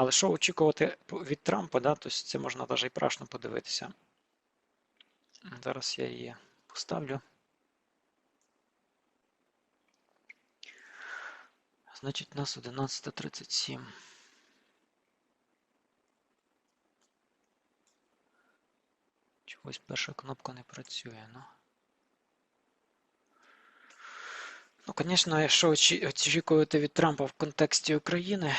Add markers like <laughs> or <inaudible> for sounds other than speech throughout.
Але що очікувати від Трампа, да? тобто це можна навіть і прашно подивитися. Зараз я її поставлю. Значить, у нас 11.37. Чогось перша кнопка не працює, ну. Ну, звісно, якщо очі- очікувати від Трампа в контексті України.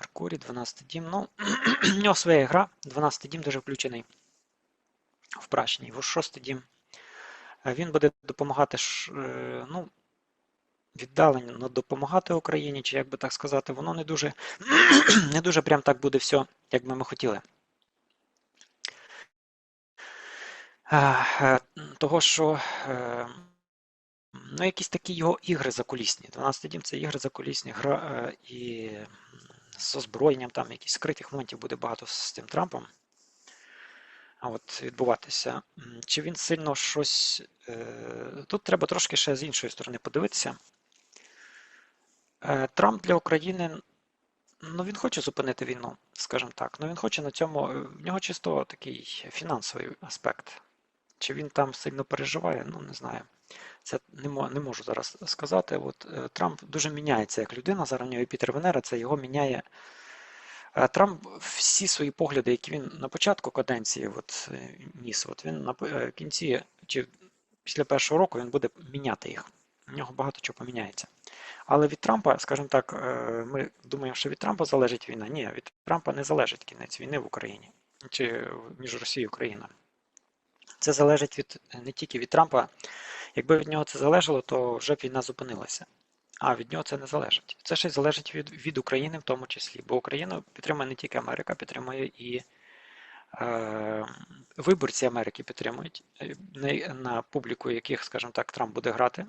Меркурій, 12 дім. Ну, <clears throat> в нього своя гра. 12 дім дуже включений в прачній. В 6 дім. Він буде допомагати, е, ну, віддалено допомагати Україні, чи як би так сказати, воно не дуже, <clears throat> не дуже прям так буде все, як би ми хотіли. Е, Того, що е, ну, якісь такі його ігри закулісні. 12 дім це ігри закулісні, гра і з озброєнням, там якісь скритих моментів буде багато з тим Трампом. А от відбуватися. Чи він сильно щось. е, Тут треба трошки ще з іншої сторони подивитися. Е, Трамп для України, ну він хоче зупинити війну, скажімо так. Ну він хоче на цьому. е, В нього чисто такий фінансовий аспект. Чи він там сильно переживає, ну не знаю. Це не, не можу зараз сказати. От е, Трамп дуже міняється як людина. Зараз в нього Юпітер Венера, це його міняє. Е, Трамп всі свої погляди, які він на початку каденції от, е, ніс, от він на кінці чи після першого року він буде міняти їх. У нього багато чого поміняється. Але від Трампа, скажімо так, ми думаємо, що від Трампа залежить війна. Ні, від Трампа не залежить кінець війни в Україні чи між Росією і Україною. Це залежить від не тільки від Трампа. Якби від нього це залежало, то вже б війна зупинилася. А від нього це не залежить. Це ще й залежить від, від України в тому числі. Бо Україну підтримує не тільки Америка, підтримує і е, виборці Америки підтримують е, на, на публіку, яких, скажімо так, Трамп буде грати,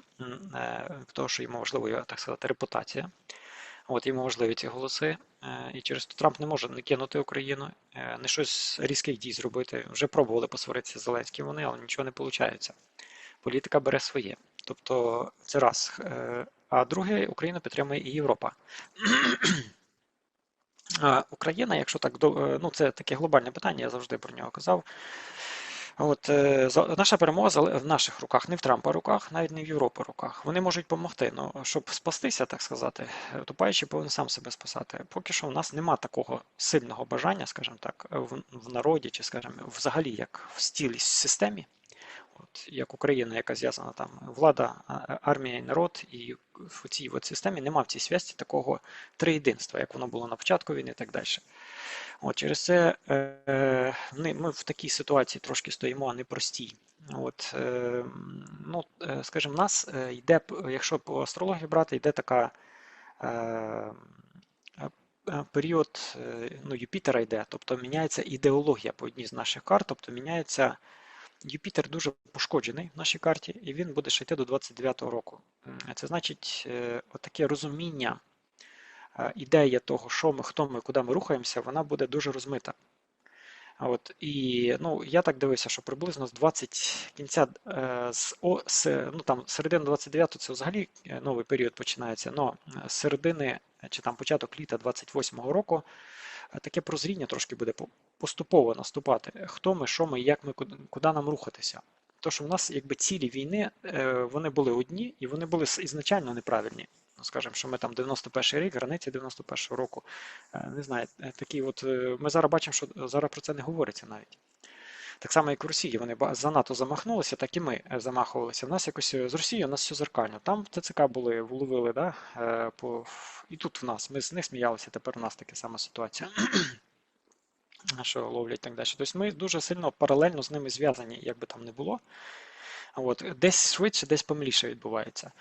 е, того, що йому важливо, так сказати, репутація. От йому важливі ці голоси, е, і через то Трамп не може не кинути Україну, е, не щось різких дій зробити. Вже пробували посваритися з Зеленським вони, але нічого не виходить. Політика бере своє. Тобто це раз. Е, А друге, Україну підтримує і Європа. <clears throat> Україна, якщо так ну це таке глобальне питання, я завжди про нього казав. От е, наша перемога в наших руках, не в Трампа руках, навіть не в Європи руках. Вони можуть допомогти. Ну щоб спастися, так сказати, тупаючий повинен сам себе спасати. Поки що в нас нема такого сильного бажання, скажімо так, в, в народі, чи скажімо, взагалі як в стілій системі. От, як Україна, яка зв'язана там влада, армія і народ, і в цій от системі нема в цій зв'язці такого триєдинства, як воно було на початку війни і так далі. От, через це е, ми, в такій ситуації трошки стоїмо непростій. От, е, ну, е, скажімо, нас е, йде, якщо по астрології брати, йде така е, е, період ну, Юпітера йде, тобто міняється ідеологія по одній з наших карт, тобто міняється Юпітер дуже пошкоджений в нашій карті, і він буде ще йти до 29-го року. Це значить е, отаке розуміння, е, ідея того, що ми, хто ми, куди ми рухаємося, вона буде дуже розмита. От, і ну, я так дивився, що приблизно з 20 кінця е, з, з, ну, там, середини 29-го це взагалі новий період починається, але з середини чи там початок літа 28-го року таке прозріння трошки буде поступово наступати. Хто ми, що ми, як ми, куди, куди нам рухатися. То, що в нас якби цілі війни, е, вони були одні і вони були ізначально неправильні. Ну, Скажемо, що ми там 91-й рік, границі 91-го року. Е, Не знаю, е, такі от ми зараз бачимо, що зараз про це не говориться навіть. Так само, як в Росії, вони ба- занадто замахнулися, так і ми замахувалися. В нас якось з Росією у нас все зеркально. Там в ТЦК були, вловили, да? і тут в нас. Ми з них сміялися, тепер у нас така сама ситуація. Що ловлять так далі. Тобто ми дуже сильно паралельно з ними зв'язані, як би там не було. От, десь швидше, десь помиліше відбуваються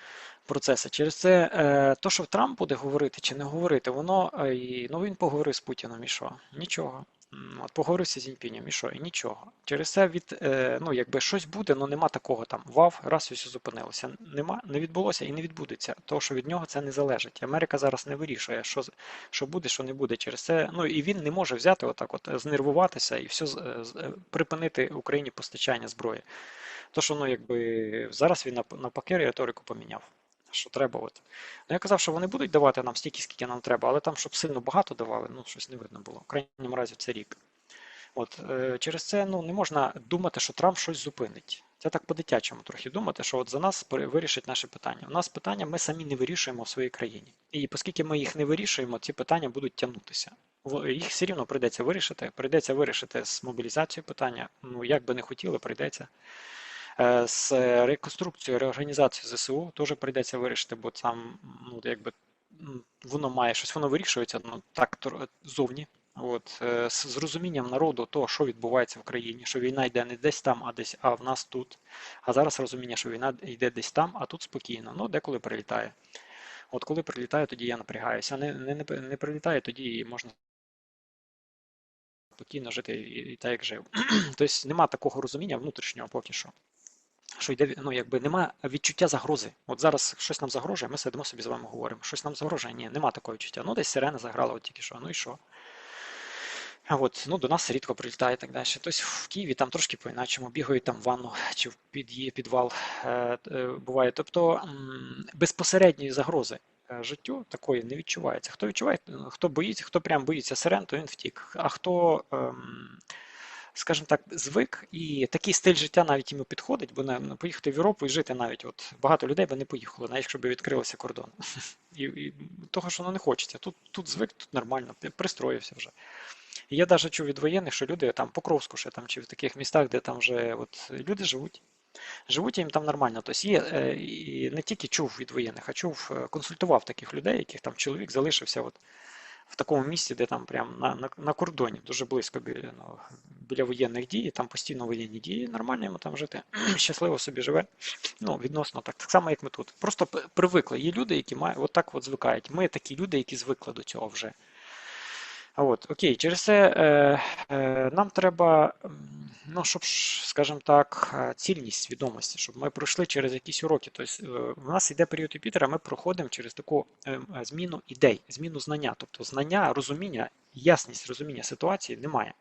процеси. Через це е, то, що Трамп буде говорити чи не говорити, воно е, і, ну він поговорив з Путіном і що? Нічого. От поговорив з Зіньпінем і що? І нічого. Через це від е, ну якби щось буде, але нема такого там вав, раз все зупинилося. Нема, не відбулося і не відбудеться. Тому що від нього це не залежить. Америка зараз не вирішує, що, що буде, що не буде. Через це, ну і він не може взяти отак, от знервуватися і все е, е, припинити Україні постачання зброї. То, що ну якби зараз він нап- навпаки риторику поміняв. Що треба. От. Ну, я казав, що вони будуть давати нам стільки, скільки нам треба, але там, щоб сильно багато давали, ну щось не видно було. В крайньому разі це рік. От, е, через це ну, не можна думати, що Трамп щось зупинить. Це так по-дитячому трохи думати, що от за нас вирішить наше питання. У нас питання ми самі не вирішуємо в своїй країні. І оскільки ми їх не вирішуємо, ці питання будуть тягнутися. Їх все рівно прийдеться вирішити. Прийдеться вирішити з мобілізацією питання. Ну, як би не хотіли, прийдеться. Е, З реконструкцією, реорганізацією ЗСУ теж прийдеться вирішити, бо там ну, якби, воно має щось, воно вирішується ну, так зовні. От, е, з розумінням народу того, що відбувається в країні, що війна йде не десь там, а десь, а в нас тут. А зараз розуміння, що війна йде десь там, а тут спокійно. Ну, деколи прилітає. От коли прилітає, тоді я напрягаюся. А не, не, не, не прилітає, тоді можна спокійно жити і, і так, як жив. <clears throat> тобто нема такого розуміння внутрішнього поки що. Що йде, ну якби нема відчуття загрози. От зараз щось нам загрожує, ми сидимо собі з вами говоримо. Щось нам загрожує? Ні, нема такого відчуття. Ну, десь сирена заграла от тільки що. Ну і що? От, ну, до нас рідко прилітає і так далі. Тобто в Києві там трошки по-іначому, бігають там в ванну чи в під, підвал е, е, буває. Тобто безпосередньої загрози е, життю такої не відчувається. Хто відчуває, хто боїться, хто прям боїться сирен, то він втік. А хто, ем, скажімо так, звик, і такий стиль життя навіть йому підходить, бо не, поїхати в Європу і жити навіть от багато людей би не поїхало, навіть якщо б відкрилися кордони. <laughs> І, і того, що воно не хочеться. Тут, тут звик, тут нормально, пристроївся вже. І я навіть чув від воєнних, що люди там Покровську ще там чи в таких містах, де там вже от люди живуть. Живуть їм там нормально. Тобто є е, і не тільки чув від воєнних, а чув, е, консультував таких людей, яких там чоловік залишився от в такому місці, де там прям на, на, на кордоні, дуже близько біля, ну, біля воєнних дій, там постійно воєнні дії, нормально йому там жити, <clears throat> щасливо собі живе. Ну, відносно так, так само, як ми тут. Просто привикли. Є люди, які мають, от так от звикають. Ми такі люди, які звикли до цього вже. От, окей, через це е, е, нам треба, ну, щоб, скажімо так, е, цільність свідомості, щоб ми пройшли через якісь уроки. Тобто, е, в нас йде період Юпітера, ми проходимо через таку е, зміну ідей, зміну знання. Тобто знання, розуміння, ясність розуміння ситуації немає.